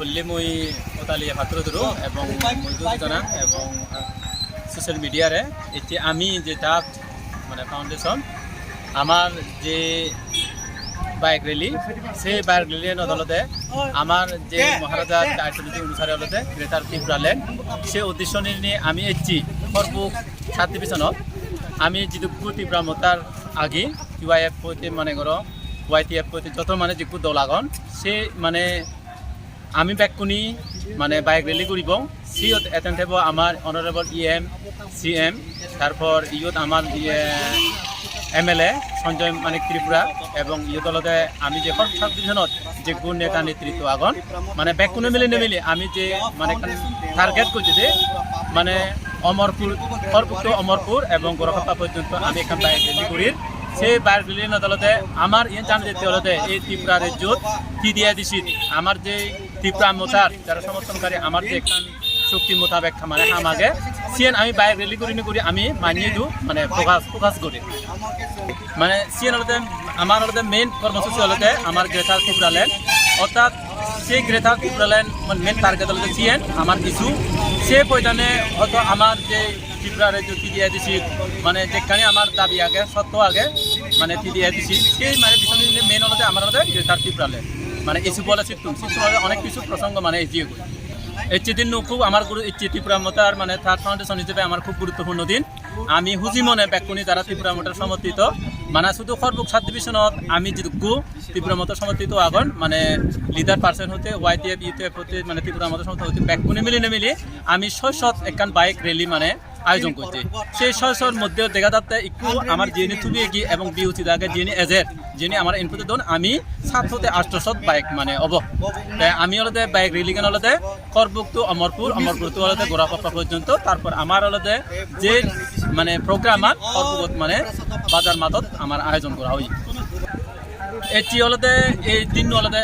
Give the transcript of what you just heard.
ପଲ୍ଲୀ ମୁଇଁ ତାଲି ଭାତ୍ର ଦୂର ଏବଂ ମୁଇଁ ଜଣା ଏବଂ সোশ্যাল মিডিয়ারে এটি আমি যে ডাক মানে ফাউন্ডেশন আমার যে বাইক রেলি সেই বাইক রেলির আদালতে আমার যে মহারাজা আইসিটি অনুসারে আদালতে গ্রেটার ত্রিপুরালেন সেই উদ্দেশ্য নিয়ে আমি এসেছি সর্বুক সাত ডিভিশনত আমি যিটো ত্রিপুরা মতার আগে ইউআইএফ প্রতি মানে করো ওয়াইটিএফ প্রতি যত মানে যিটো দলাগন সে মানে আমি বেকুনি মানে বাইক রেলি কৰিব সিওত এটেন্ড হ'ব আমাৰ honourable E M C M তারপর ইয়ত আমার M L A Sanjay Manik Tripura এবং ইয়ত দলতে আমি যে সাব ডিভিশনত যে গুণ নেতা নেতৃত্ব আগন মানে বেকুনে মিলি নিমিলি, আমি যে মানে টার্গেট করছি যে মানে অমরপুর, সর্বোচ্চ অমরপুর এবং গোরখাপ্পা পর্যন্ত আমি এখান বাইক রেলি সেই বাইক রেলির আদালতে আমার ইয়ে জান যেতে হলতে, এই ত্রিপুরা রাজ্যত কি দিয়া দিছিল আমার যে ত্রিপুরা মোতার যারা সমর্থনকারী, আমার যে এখান চুক্তি মোতাবেক মানে আমাকে। সিএন আমি বাইক রেলি করি করি আমি মানিয়ে দিওঁ মানে প্রকাশ প্রকাশ করি মানে সিএন হলতে আমার হলতে মেইন কর্মসূচি হলতে আমার গ্রেটার ত্রিপুরাল্যান্ড অর্থাৎ সেই গ্রেটার ত্রিপুরাল্যান্ড মেইন টার্গেট হলতে সিএন আমার ইস্যু সে পয়দানে হয়তো আমার যে ত্রিপুরা রাজ্য দিয়ে দিছি মানে যেখানে আমার দাবি আগে, সত্য আগে মানে দিয়ে দিছি সেই মানে বিষয় মেইন হলতে আমার হলতে গ্রেটার ত্রিপুরাল্যান্ড মানে ইস্যু বলে সিটুম সিটুম অনেক কিছু প্রসঙ্গ মানে এগিয়ে করি এই দিন খুব আমার গুরু এই ত্রিপুরা মতার মানে থার্ড ফাউন্ডেশন হিসেবে আমার খুব গুরুত্বপূর্ণ দিন। আমি হুজি মনে ব্যাকুনি তারা ত্রিপুরা মতার সমর্থিত। মানে শুধু সর্বক সাত ডিভিশনত আমি যোগ্য ত্রিপুরা মতার সমর্থিত আগন মানে লিডার পার্সন হতে Y T F U T F হতে মানে ত্রিপুরা মতার সমর্থিত হতে বেকুনি মিলি নেমিলি আমি শৈশব একখান বাইক রেলি মানে আয়োজন করছি। সেই ছয়শর মধ্যে দেখা যাচ্ছে একটু আমার যিনি থুবি এগিয়ে এবং বিউচি দাগে যিনি এজের যিনি আমার ইনপুটে দন, আমি সাত হতে আষ্টশত বাইক মানে অব। আমি হলতে বাইক রেলি কেন হলতে করবুক টু অমরপুর অমরপুর টু হলতে গোড়াপাপা পর্যন্ত। তারপর আমার হলতে যে মানে প্রোগ্রামার সর্বগত মানে বাজার মাতত আমার আয়োজন করা হয়। এটি হলতে এই দিন হলতে